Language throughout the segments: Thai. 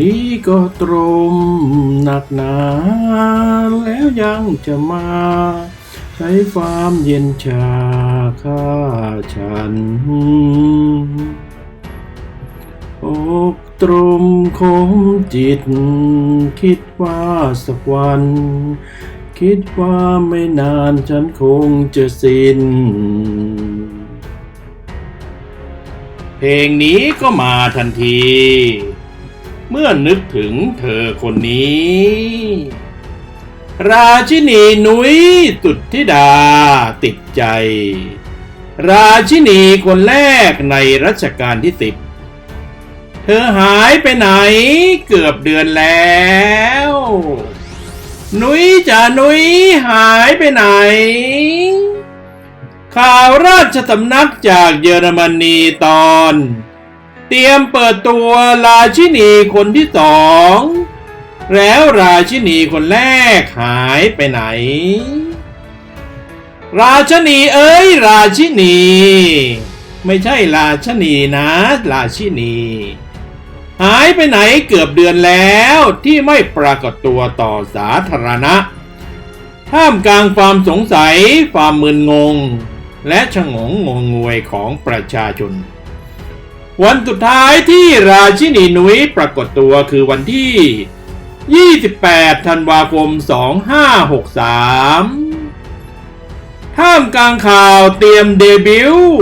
นี้ก็ตรมหนักหนาแล้วยังจะมา ใช้ความเย็นชาฆ่าฉันอกตรมคมจิต คิดว่าสักวัน คิดว่าไม่นานฉันคงจะสิ้น เพลงนี้ก็มาทันที เมื่อนึกถึงเธอคนนี้ ราชินีนุ้ยสุดธิดาติดใจ ราชินีคนแรกในรัชกาลที่สิบเธอหายไปไหนเกือบเดือนแล้ว นุ้ยจ่านุ้ยหายไปไหน ข่าวราชสำนักจากเยอรมนีตอน เตรียมเปิดตัวราชินีคนที่สอง แล้วราชินีคนแรกหายไปไหน ราชนีเอ้ย ราชินี ไม่ใช่ราชนีนะ ราชินี หายไปไหนเกือบเดือนแล้วที่ไม่ปรากฏตัวต่อสาธารณะ ท่ามกลางความสงสัย ความมึนงง และชะงงงงงวยของประชาชน วันสุดท้ายที่ราชินีนุ้ยปรากฏตัวคือวันที่ 28 ธันวาคม 2563 ท่ามกลางข่าวเตรียมเดบิวต์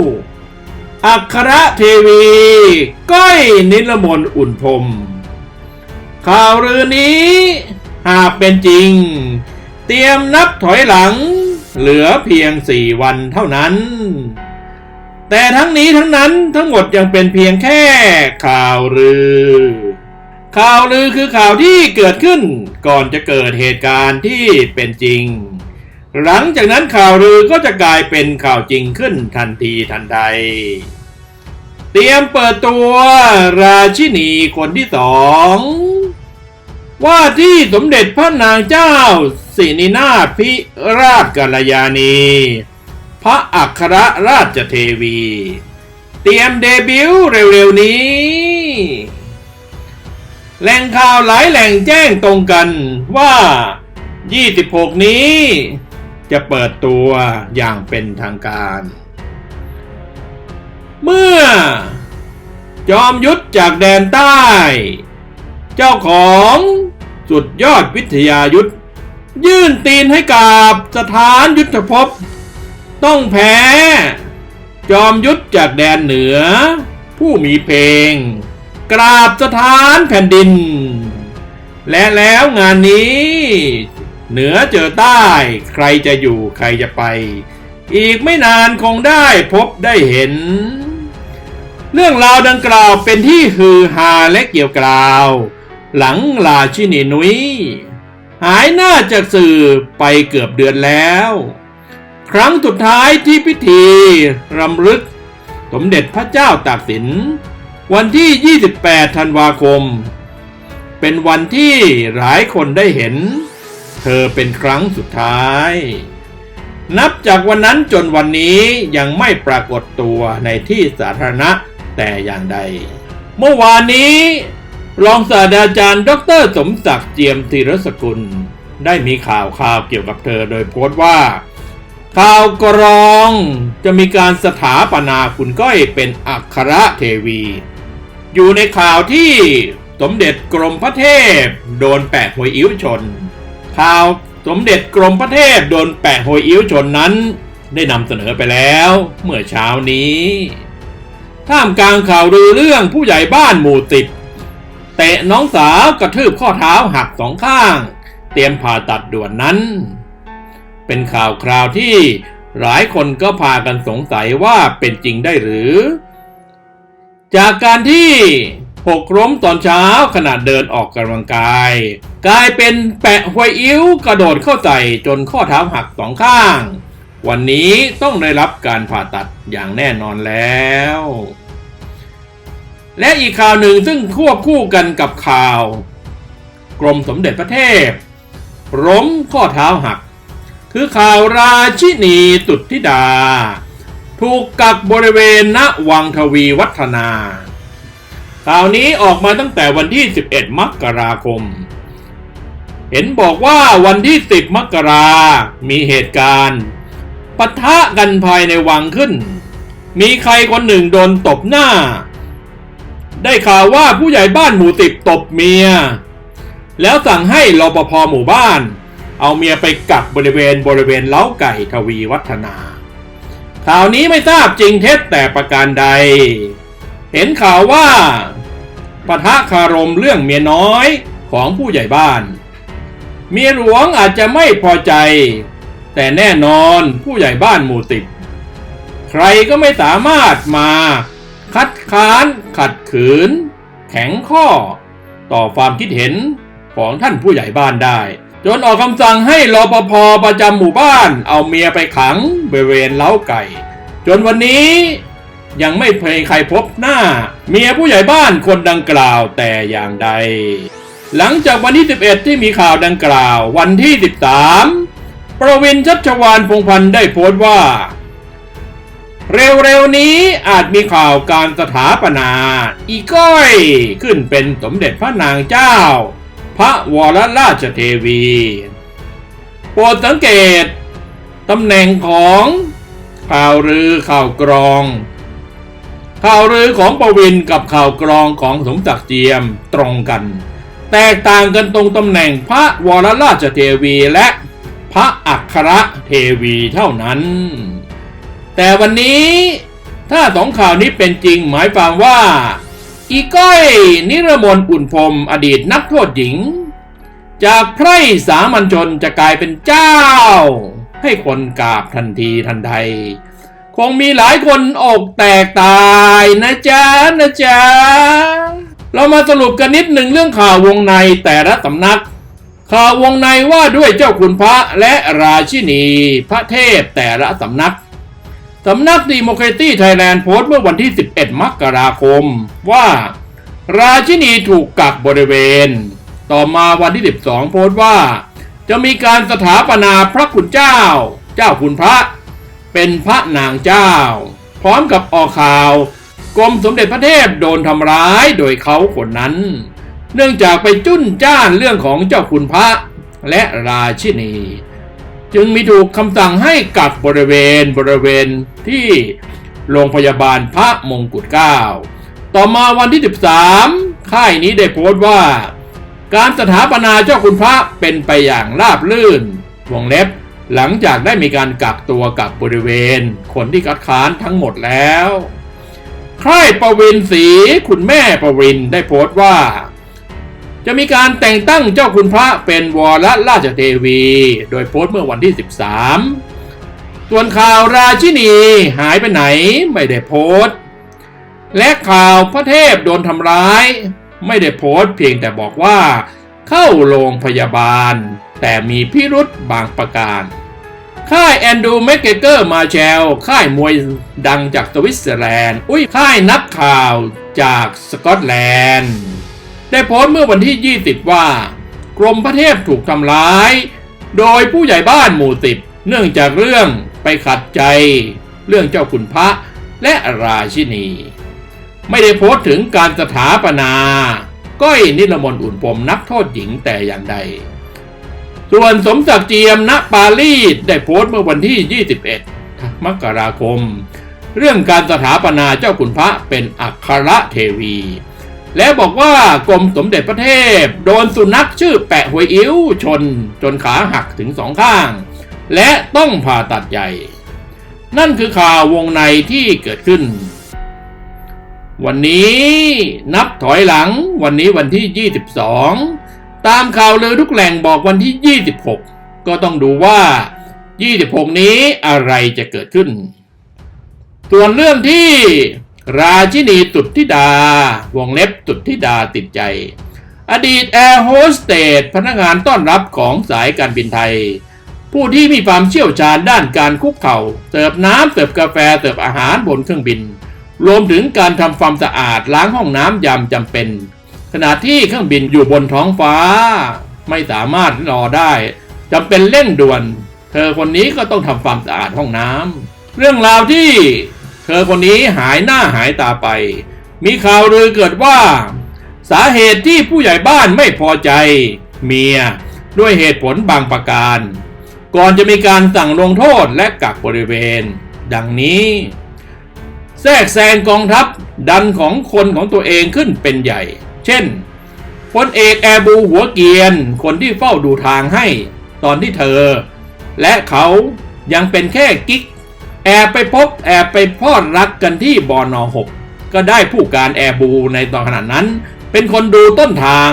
อัครเทวี ก้อยนิลมนอุ่นพรมข่าวลือนี้ หากเป็นจริง เตรียมนับถอยหลัง เหลือเพียงสี่วันเท่านั้น แต่ทั้งนี้ทั้งนั้นทั้งหมดยังเป็นเพียงแค่ข่าวลือ ข่าวลือคือข่าวที่เกิดขึ้นก่อนจะเกิดเหตุการณ์ที่เป็นจริง หลังจากนั้นข่าวลือก็จะกลายเป็นข่าวจริงขึ้นทันทีทันใด เตรียมเปิดตัวราชินีคนที่สองว่าที่สมเด็จพระนางเจ้าสินินาพิราชกัลยาณี พระอัครราชเทวี เตรียมเดบิวต์เร็วๆนี้ แหล่งข่าวหลายแหล่งแจ้งตรงกันว่า 26 นี้ จะเปิดตัวอย่างเป็นทางการ เมื่อ จอมยุทธจากแดนใต้ เจ้าของสุดยอดวิทยายุทธ ยื่นตีนให้กับสถานยุทธภพ ต้องแพ้ จอมยุทธจากแดนเหนือ ผู้มีเพลง กราบสถานแผ่นดิน และแล้วงานนี้ เหนือเจอใต้ ใครจะอยู่ใครจะไป อีกไม่นานคงได้พบได้เห็น เรื่องราวดังกล่าวเป็นที่ฮือฮาและเกี่ยวกล่าว หลังราชินีนุ้ยหายหน้าจากสื่อไปเกือบเดือนแล้ว ครั้งสุดท้ายที่พิธีรำลึก สมเด็จพระเจ้าตากสิน วันที่ 28 ธันวาคม เป็นวันที่หลายคนได้เห็น เธอเป็นครั้งสุดท้าย นับจากวันนั้นจนวันนี้ยังไม่ปรากฏตัวในที่สาธารณะแต่อย่างใด เมื่อวานนี้รองศาสตราจารย์ ดร สมศักดิ์เจียมธีรสกุล ได้มีข่าวข่าวเกี่ยวกับเธอโดยโพสต์ว่า ข่าวกรองจะมีการสถาปนาคุณก้อยเป็นอัครเทวี อยู่ในข่าวที่สมเด็จกรมพระเทพ โดนแปะหวยอิ้วชน ข่าวสมเด็จกรมพระเทพโดนแปะหวยอิ้วชนนั้น ได้นำเสนอไปแล้วเมื่อเช้านี้ท่ามกลางข่าวลือเรื่องผู้ใหญ่บ้านหมู่ติดเตะน้องสาวกระทืบข้อเท้าหักสองข้าง เตรียมผ่าตัดด่วนนั้น เป็นข่าวคราวที่หลายคนก็พากันสงสัยว่าเป็นจริงได้หรือ จากการที่หกล้มตอนเช้าขณะเดินออกกำลังกาย กลายเป็นแปะหวยอิ้วกระโดดเข้าใส่จนข้อเท้าหักสองข้าง วันนี้ต้องได้รับการผ่าตัดอย่างแน่นอนแล้ว และอีกข่าวหนึ่งซึ่งควบคู่กันกับข่าว กรมสมเด็จพระเทพล้มข้อเท้าหัก คือข่าวราชินีตุดธิดา ถูกกักบริเวณณวังทวีวัฒนา ข่าวนี้ออกมาตั้งแต่วันที่ 11 มกราคม เห็นบอกว่าวันที่ 10 มกรามีเหตุการณ์ปะทะกันภายในวังขึ้น มีใครคนหนึ่งโดนตบหน้า ได้ข่าวว่าผู้ใหญ่บ้านหมู่ติบตบเมีย แล้วสั่งให้รปภหมู่บ้าน เอาเมียไปกักบริเวณบริเวณเล้าไก่ทวีวัฒนา ข่าวนี้ไม่ทราบจริงเท็จแต่ประการใด เห็นข่าวว่าปะทะคารมเรื่องเมียน้อยของผู้ใหญ่บ้าน เมียหลวงอาจจะไม่พอใจ แต่แน่นอนผู้ใหญ่บ้านหมู่ติบใครก็ไม่สามารถมาคัดค้านขัดขืน แข็งข้อ ต่อความคิดเห็นของท่านผู้ใหญ่บ้านได้ จนออกคำสั่งให้รปภประจำหมู่บ้าน เอาเมียไปขังบริเวณเล้าไก่ จนวันนี้ยังไม่เคยใครพบหน้า เมียผู้ใหญ่บ้านคนดังกล่าวแต่อย่างใด หลังจากวันที่ 11 ที่มีข่าวดังกล่าววันที่ 13 ประวินชัชวานพงพันธ์ได้โพสต์ว่า เร็วๆนี้อาจมีข่าวการสถาปนา อีก้อยขึ้นเป็นสมเด็จพระนางเจ้า พระวรราชเทวีโปรดสังเกตตำแหน่งของข่าวลือข่าวกรอง ข่าวลือของประวินกับข่าวกรองของสมศักดิ์เจียมตรงกัน แตกต่างกันตรงตำแหน่งพระวรราชเทวีและพระอัครเทวีเท่านั้น แต่วันนี้ถ้าสองข่าวนี้เป็นจริงหมายความว่า อีก้อย นิรมนอุ่นพรมอดีตนักโทษหญิง จากไพร่สามัญชนจะกลายเป็นเจ้า ให้คนกราบทันทีทันใด คงมีหลายคนอกแตกตายนะจ๊ะนะจ๊ะ เรามาสรุปกันนิดหนึ่งเรื่องข่าววงในแต่ละสำนัก ข่าววงในว่าด้วยเจ้าคุณพระและราชินีพระเทพแต่ละสำนัก สำนักดีโมครตี้ไทยแลนด์โพสต์เมื่อวันที่ 11 มกราคม ว่า ราชินีถูกกักบริเวณ ต่อมาวันที่ 12 โพสต์ว่า จะมีการสถาปนาพระคุณเจ้า เจ้าคุณพระ เป็นพระนางเจ้า พร้อมกับออกข่าวกรมสมเด็จพระเทพโดนทำร้ายโดยเขาคนนั้น เนื่องจากไปจุ้นจ้านเรื่องของเจ้าคุณพระและราชินี จึงมีถูกคำสั่งให้กักบริเวณบริเวณที่โรงพยาบาลพระมงกุฎเกล้าต่อมาวันที่ 13 ค่ายนี้ได้โพสต์ว่า การสถาปนาเจ้าคุณพระเป็นไปอย่างราบรื่น วงเล็บหลังจากได้มีการกักตัวกับบริเวณ คนที่คัดค้านทั้งหมดแล้ว ค่ายประวินศรีคุณแม่ประวินได้โพสต์ว่า จะมีการแต่งตั้งเจ้าคุณพระเป็นวรราชเทวี โดยโพสต์เมื่อวันที่ 13 ส่วนข่าวราชินีหายไปไหนไม่ได้โพสต์ และข่าวพระเทพโดนทำร้าย ไม่ได้โพสต์เพียงแต่บอกว่า เข้าโรงพยาบาล แต่มีพิรุษบางประการ ค่ายแอนดูแมกเกเกอร์มาแชล ค่ายมวยดังจากสวิตเซอร์แลนด์ อุ้ยค่ายนักข่าวจากสกอตแลนด์ ได้โพสต์เมื่อวันที่ 20 ว่า กรมพระเทพถูกทำร้าย โดยผู้ใหญ่บ้านหมู่สิบเนื่องจากเรื่องไปขัดใจ เรื่องเจ้าขุนพระและราชินี ไม่ได้โพสต์ถึงการสถาปนา ก้อยนิรมนอุ่นปมนักโทษหญิงแต่อย่างใด ส่วนสมศักดิ์เจียมณปารีสได้โพสต์เมื่อวันที่ 21 มกราคม เรื่องการสถาปนาเจ้าขุนพระเป็นอัครเทวี และบอกว่ากรมสมเด็จพระเทพ โดนสุนัขชื่อแปะหวยอิ้วชนจนขาหักถึงสองข้าง และต้องผ่าตัดใหญ่ นั่นคือข่าววงในที่เกิดขึ้น วันนี้นับถอยหลังวันนี้วันที่ 22 ตามข่าวลือทุกแหล่งบอกวันที่ 26 ก็ต้องดูว่า 26 นี้อะไรจะเกิดขึ้น ส่วนเรื่องที่ ราชินีตุดทิดา วงเล็บตุดทิดาติดใจ อดีตแอร์โฮสเตสพนักงานต้อนรับของสายการบินไทย ผู้ที่มีความเชี่ยวชาญด้านการคุกเข่า เสิร์ฟน้ำเสิร์ฟกาแฟเสิร์ฟอาหารบนเครื่องบิน รวมถึงการทำความสะอาดล้างห้องน้ำยามจำเป็น ขณะที่เครื่องบินอยู่บนท้องฟ้า ไม่สามารถรอได้จำเป็นเร่งด่วน เธอคนนี้ก็ต้องทำความสะอาดห้องน้ำเรื่องราวที่ เธอคนนี้หายหน้าหายตาไป มีข่าวลือเกิดว่า สาเหตุที่ผู้ใหญ่บ้านไม่พอใจ เมียด้วยเหตุผลบางประการ ก่อนจะมีการสั่งลงโทษและกักบริเวณ ดังนี้ แทรกแซงกองทัพดันของคนของตัวเองขึ้นเป็นใหญ่ เช่นพลเอกแอบูหัวเกียน คนที่เฝ้าดูทางให้ ตอนที่เธอ และเขายังเป็นแค่กิ๊ก แอบไปพบแอบไปพอดรักกันที่บอนอหกก็ได้ผู้การแอร์บูในตอนขณะนั้น เป็นคนดูต้นทาง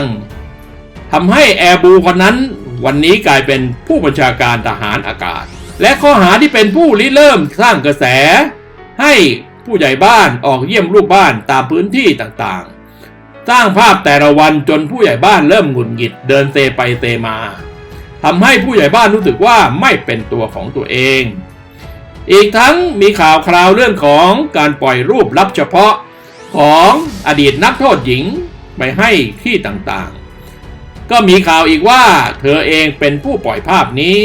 ทำให้แอร์บูคนนั้น วันนี้กลายเป็นผู้บัญชาการทหารอากาศ และข้อหาที่เป็นผู้ริเริ่มสร้างกระแส ให้ผู้ใหญ่บ้านออกเยี่ยมลูกบ้านตามพื้นที่ต่างๆ สร้างภาพแต่ละวันจนผู้ใหญ่บ้านเริ่มหงุดหงิดเดินเซไปเซมาทำให้ผู้ใหญ่บ้านรู้สึกว่าไม่เป็นตัวของตัวเอง อีกทั้งมีข่าวคราวเรื่องของการปล่อยรูปลับเฉพาะของอดีตนักโทษหญิงไปให้ที่ต่างๆ ก็มีข่าวอีกว่าเธอเองเป็นผู้ปล่อยภาพนี้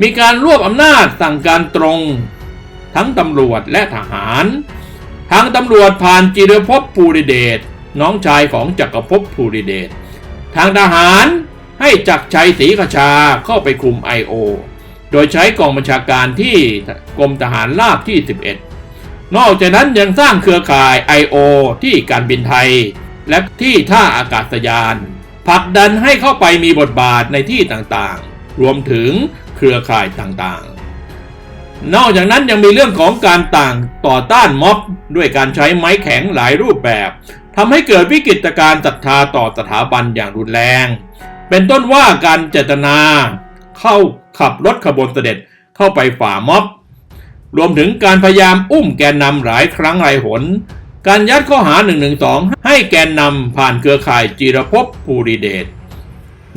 มีการรวบอำนาจสั่งการตรง ทั้งตำรวจและทหาร ทางตำรวจผ่านจิรภพภูริเดชน้องชายของจักรภพภูริเดชทางทหารให้จักรชัยศรีขชาเข้าไปคุม I.O. โอ โดยใช้กองบัญชาการที่กรมทหารราบที่ 11 นอกจากนั้นยังสร้างเครือข่าย I.O. ที่การบินไทย และที่ท่าอากาศยานผลักดันให้เข้าไปมีบทบาทในที่ต่างๆ รวมถึงเครือข่ายต่างๆ นอกจากนั้นยังมีเรื่องของการต่างต่อต้านม็อบด้วยการใช้ไม้แข็งหลายรูปแบบทำให้เกิดวิกฤตการณ์ศรัทธาต่อสถาบันอย่างรุนแรง เป็นต้นว่าการเจตนา เข้า ขับรถขบวนเสด็จเข้าไปฝ่าม็อบ รวมถึงการพยายามอุ้มแกนนำหลายครั้งหลายหน การยัดข้อหา 112 ให้แกนนำผ่านเครือข่ายจีรภพภูริเดช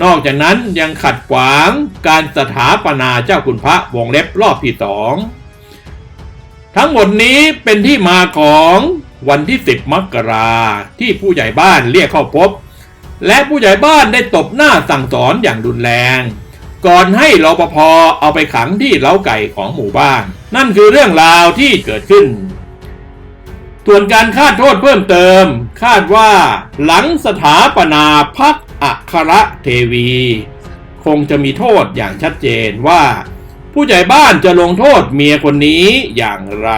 นอกจากนั้นยังขัดขวางการสถาปนาเจ้าคุณพระวงเล็บรอบที่สองทั้งหมดนี้เป็นที่มาของวันที่ 10 มกราที่ผู้ใหญ่บ้านเรียกเข้าพบ และผู้ใหญ่บ้านได้ตบหน้าสั่งสอนอย่างรุนแรง ก่อนให้รปภเอาไปขังที่เล้าไก่ของหมู่บ้าน นั่นคือเรื่องราวที่เกิดขึ้น ส่วนการคาดโทษเพิ่มเติม คาดว่าหลังสถาปนาพักอัครเทวี คงจะมีโทษอย่างชัดเจนว่า ผู้ใหญ่บ้านจะลงโทษเมียคนนี้อย่างไร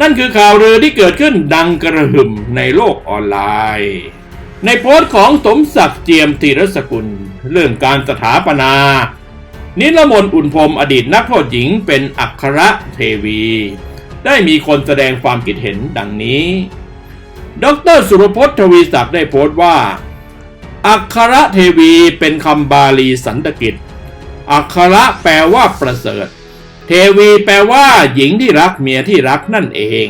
นั่นคือข่าวลือที่เกิดขึ้นดังกระหึ่มในโลกออนไลน์ในโพสต์ของสมศักดิ์เจียมธีรสกุล เรื่องการสถาปนา นิรมนอุ่นพรมอดีตนักโทษหญิงเป็นอัครเทวี ได้มีคนแสดงความคิดเห็นดังนี้ ดรสุรพจน์ทวีศักดิ์ได้โพสต์ว่า อัครเทวีเป็นคำบาลีสันตกิจอัคระแปลว่าประเสริฐ เทวีแปลว่า หญิงที่รักเมียที่รักนั่นเอง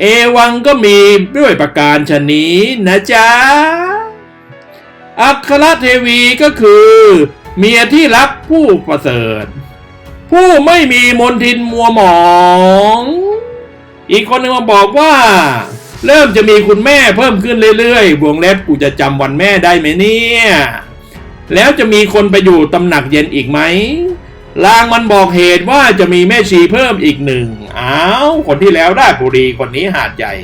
เอวังก็มีด้วยประการชนนี้นะจ๊ะ อัครเทวีก็คือ เมียที่รักผู้ประเสริฐ ผู้ไม่มีมนทินมัวหมอง อีกคนหนึงมาบอกว่า เริ่มจะมีคุณแม่เพิ่มขึ้นเรื่อยๆ วงเล็บกูจะจำวันแม่ได้ไหมเนี่ย แล้วจะมีคนไปอยู่ตำหนักเย็นอีกไหมลางมันบอกเหตุว่าจะมีแม่ชีเพิ่มอีกหนึ่งอ้าวคนที่แล้วได้บุรีคนนี้หาดใหญ่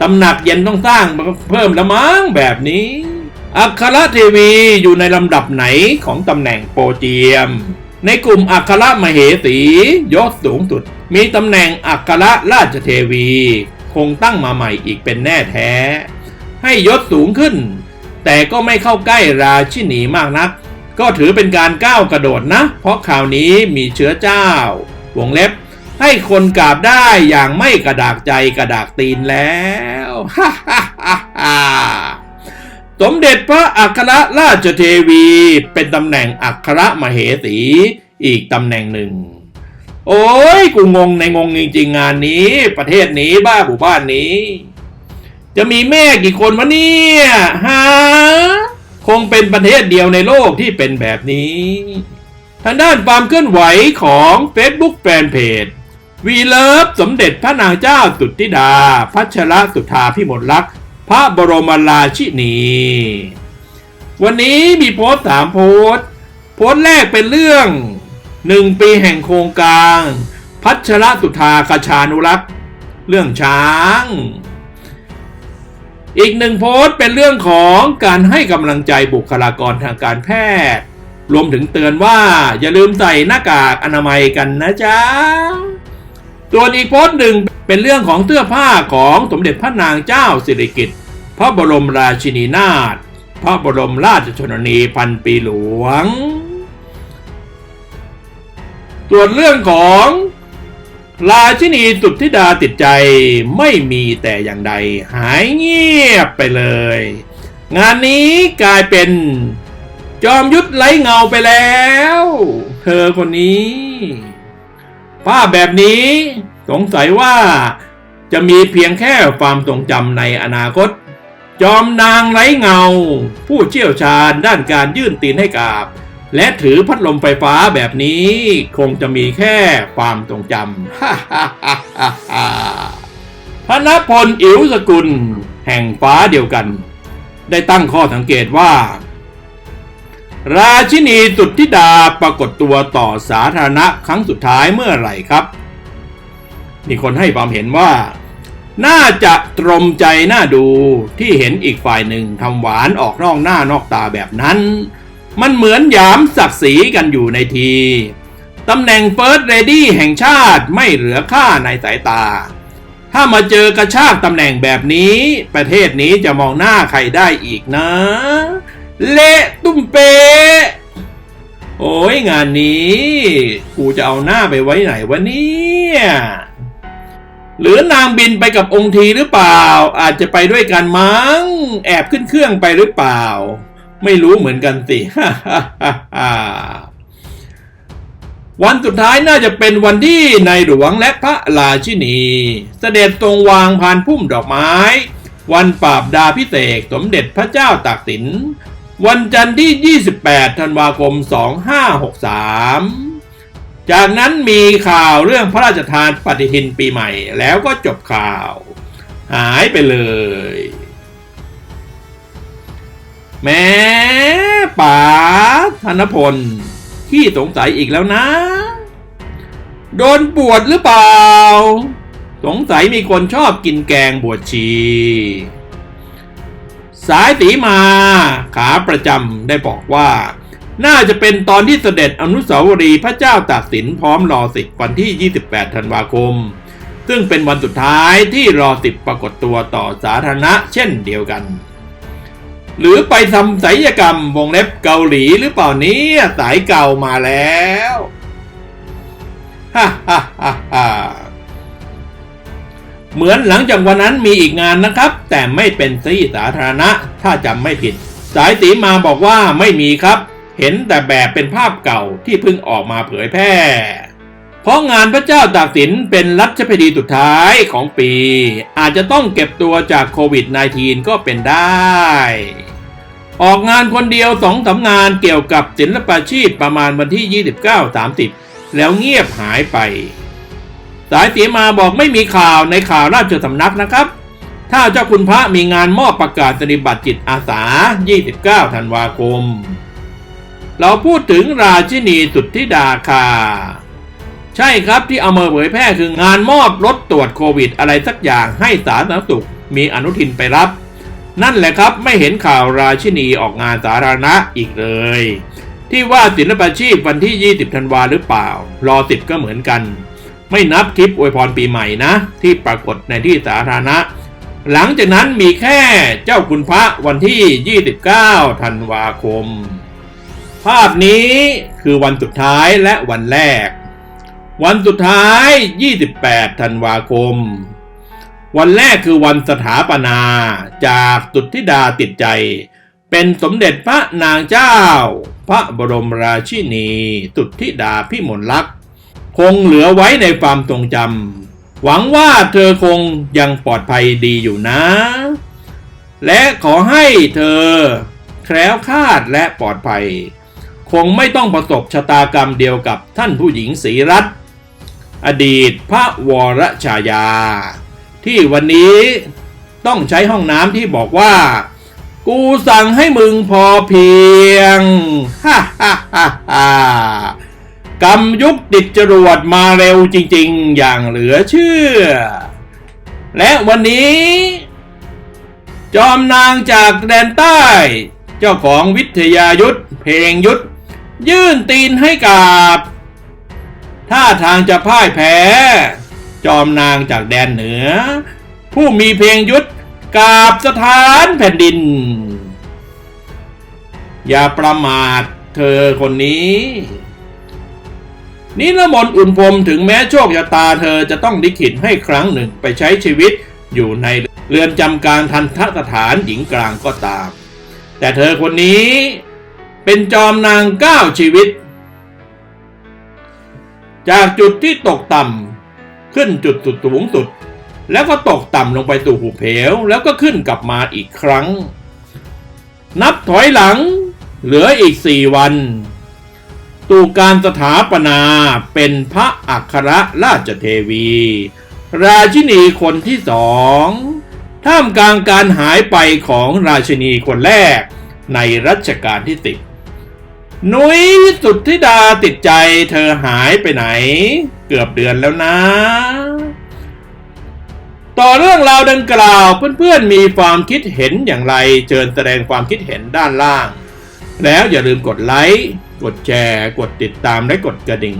ตำหนักเย็นต้องสร้างเพิ่มละมั้งแบบนี้ อัครเทวีอยู่ในลำดับไหนของตำแหน่งโปรเจียม ในกลุ่มอัครมเหสียศสูงสุด มีตำแหน่งอัครราชเทวี คงตั้งมาใหม่อีกเป็นแน่แท้ ให้ยศสูงขึ้น แต่ก็ไม่เข้าใกล้ราชินีมากนัก ก็ถือเป็นการก้าวกระโดดนะ เพราะข่าวนี้มีเชื้อเจ้าวงเล็บให้คนกราบได้อย่างไม่กระดากใจกระดากตีนแล้วฮ่าฮ่าฮ่าฮ่า สมเด็จพระอัครราชเทวี เป็นตำแหน่งอัครมเหสี อีกตำแหน่งหนึ่ง โอ้ยกูงงในงงจริงๆงานนี้ ประเทศนี้บ้าหมู่บ้านนี้ จะมีแม่กี่คนวะเนี่ยฮะคงเป็นประเทศเดียวในโลกที่เป็นแบบนี้ ทางด้านความเคลื่อนไหวของ Facebook Fanpage วีเลิฟสมเด็จพระนางเจ้าสุทธิดา พัชรสุธาพิมลลักษ พระบรมราชินี วันนี้มีโพสต์สามโพสต์โพสต์แรกเป็นเรื่องหนึ่งปีแห่งโครงการ พัชรสุธาคชานุรักษ์ เรื่องช้าง อีกหนึ่งโพสต์เป็นเรื่องของการให้กำลังใจบุคลากรทางการแพทย์ รวมถึงเตือนว่าอย่าลืมใส่หน้ากากอนามัยกันนะจ๊ะส่วนอีกโพสต์หนึ่ง เป็นเรื่องของเสื้อผ้าของสมเด็จพระนางเจ้าสิริกิติ์พระบรมราชินีนาถพระบรมราชชนนีพันปีหลวง ส่วนเรื่องของราชินีสุดธิดาติดใจไม่มีแต่อย่างใดหายเงียบไปเลย งานนี้กลายเป็นจอมยุทธไร้เงาไปแล้ว เธอคนนี้ ภาพแบบนี้ สงสัยว่าจะมีเพียงแค่ความทรงจำในอนาคต จอมนางไร้เงา ผู้เชี่ยวชาญด้านการยื่นตีนให้กาบ และถือพัดลมไฟฟ้าแบบนี้ คงจะมีแค่ความทรงจำฮ่าฮ่าฮ่าฮ่าฮ่าพระนพลอิ๋วสกุล แห่งฟ้าเดียวกัน ได้ตั้งข้อสังเกตว่า ราชินีสุดธิดาปรากฏตัวต่อสาธารณะครั้งสุดท้ายเมื่อไหร่ครับ มีคนให้ความเห็นว่า น่าจะตรมใจน่าดูที่เห็นอีกฝ่ายหนึ่งทำหวานออกนอกหน้านอกตาแบบนั้น มันเหมือนหยามศักดิ์ศรีกันอยู่ในทีตำแหน่งเฟิร์สเรดี้แห่งชาติไม่เหลือค่าในสายตา ถ้ามาเจอกระชากตำแหน่งแบบนี้ ประเทศนี้จะมองหน้าใครได้อีกนะ เละตุ้มเปะโอ้ยงานนี้ กูจะเอาหน้าไปไว้ไหนวะเนี่ย หรือนางบินไปกับองค์ทีหรือเปล่า อาจจะไปด้วยกันมั้ง แอบขึ้นเครื่องไปหรือเปล่า ไม่รู้เหมือนกันสิวันสุดท้ายน่าจะเป็นวันที่ในหลวงและพระราชินีเสด็จทรงวางพานพุ่มดอกไม้ วันปราบดาพิเศษกสมเด็จพระเจ้าตากสิน วันจันทร์ที่ 28 ธันวาคม 2563 จากนั้นมีข่าวเรื่องพระราชทานปฏิทินปีใหม่ แล้วก็จบข่าว หายไปเลย แม้ป๋าธนพลที่สงสัยอีกแล้วนะ โดนบวชหรือเปล่า สงสัยมีคนชอบกินแกงบวชชี สายตีมาขาประจำได้บอกว่า น่าจะเป็นตอนที่เสด็จอนุสาวรีย์พระเจ้าตากสินพร้อมรอสิบวันที่ 28 ธันวาคม ซึ่งเป็นวันสุดท้ายที่รอสิบปรากฏตัวต่อสาธารณะเช่นเดียวกัน หรือไปทำศัลยกรรมวงเล็บเกาหลีหรือเปล่านี้สายเก่ามาแล้วฮ่าฮ่าฮ่าฮ่าเหมือนหลังจากวันนั้นมีอีกงานนะครับ แต่ไม่เป็นที่สาธารณะถ้าจำไม่ผิด สายตีมาบอกว่าไม่มีครับ เห็นแต่แบบเป็นภาพเก่าที่เพิ่งออกมาเผยแพร่ เพราะงานพระเจ้าตากสินเป็นรัชพิธีสุดท้ายของปี อาจจะต้องเก็บตัวจากโควิด -19 ก็เป็นได้ ออกงานคนเดียวสองสางานเกี่ยวกับศิลปาชีพประมาณวันที่ 29-30 แล้วเงียบหายไป สายตีมาบอกไม่มีข่าวในข่าวราชสำนักนะครับถ้าเจ้าคุณพระมีงานมอบประกาศปฏิบัติจิตอาสา 29 ธันวาคม เราพูดถึงราชินีสุดธิดาคา ใช่ครับที่เอามาเผยแพร่คืองานมอบรถตรวจโควิด อะไรสักอย่างให้สาธารณสุขมีอนุทินไปรับ นั่นแหละครับไม่เห็นข่าวราชินีออกงานสาธารณะอีกเลย ที่ว่าศิลปาชีพวันที่ 20ธันวาหรือเปล่า รอติดก็เหมือนกัน ไม่นับคลิปอวยพรปีใหม่นะ ที่ปรากฏในที่สาธารณะ หลังจากนั้นมีแค่เจ้าคุณพระวันที่ 29ธันวาคม ภาพนี้คือวันสุดท้ายและวันแรก วันสุดท้าย 28 ธันวาคม วันแรกคือวันสถาปนาจากตุธิดาติดใจ เป็นสมเด็จพระนางเจ้า พระบรมราชินีตุธิดาพิมลลักษณ์คงเหลือไว้ในความทรงจำหวังว่าเธอคงยังปลอดภัยดีอยู่นะ และขอให้เธอแคล้วคลาดและปลอดภัย คงไม่ต้องประสบชะตากรรมเดียวกับท่านผู้หญิงศรีรัตน์อดีตพระวรชายา ที่วันนี้ต้องใช้ห้องน้ำที่บอกว่า กูสั่งให้มึงพอเพียงฮ่าฮ่าฮ่าฮ่ากรรมยุคติดจรวดมาเร็วจริงๆ อย่างเหลือเชื่อ และวันนี้ จอมนางจากแดนใต้ เจ้าของวิทยายุทธเพลงยุทธ ยื่นตีนให้กับท่าทางจะพ่ายแพ้ จอมนางจากแดนเหนือ ผู้มีเพลงยุทธกาบสถานแผ่นดิน อย่าประมาทเธอคนนี้นิรมนอุ่นพรมถึงแม้โชคชะตาเธอจะต้องลิขิตให้ครั้งหนึ่งไปใช้ชีวิตอยู่ในเรือนจำกลางทันทสถานหญิงกลางก็ตาม แต่เธอคนนี้ เป็นจอมนางเก้าชีวิต จากจุดที่ตกต่ำขึ้นจุดสุดสูงสุด แล้วก็ตกต่ำลงไปสู่หุบเหว แล้วก็ขึ้นกลับมาอีกครั้ง นับถอยหลัง เหลืออีกสี่วันตู่การสถาปนาเป็นพระอัครราชเทวี ราชินีคนที่สองท่ามกลางการหายไปของราชินีคนแรกในรัชกาลที่สิบ นุ้ยสุดธิดาติดใจเธอหายไปไหน เกือบเดือนแล้วนะ ต่อเรื่องราวดังกล่าวเพื่อนๆมีความคิดเห็นอย่างไรเชิญแสดงความคิดเห็นด้านล่าง แล้วอย่าลืมกดไลค์กดแชร์กดติดตามและกดกระดิ่ง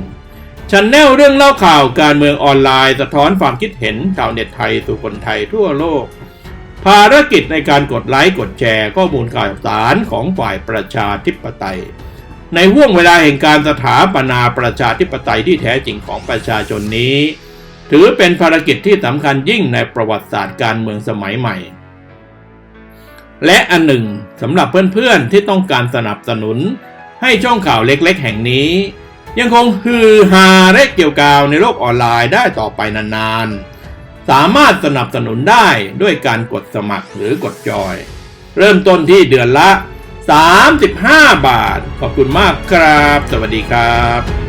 ชันแนลเรื่องเล่าข่าวการเมืองออนไลน์สะท้อนความคิดเห็นชาวเน็ตไทยสู่คนไทยทั่วโลก ภารกิจในการกดไลค์กดแชร์ข้อมูลข่าวสารของฝ่ายประชาธิปไตย ในห่วงเวลาแห่งการสถาปนาประชาธิปไตยที่แท้จริงของประชาชนนี้ ถือเป็นภารกิจที่สำคัญยิ่งในประวัติศาสตร์การเมืองสมัยใหม่ และอันหนึ่งสำหรับเพื่อนๆที่ต้องการสนับสนุน ให้ช่องข่าวเล็กๆ แห่งนี้ ยังคงฮือฮาและเกี่ยวกาวในโลกออนไลน์ได้ต่อไปนานๆ สามารถสนับสนุนได้ด้วยการกดสมัครหรือกดจอย เริ่มต้นที่เดือนละ 35 บาท ขอบคุณมากครับ สวัสดีครับ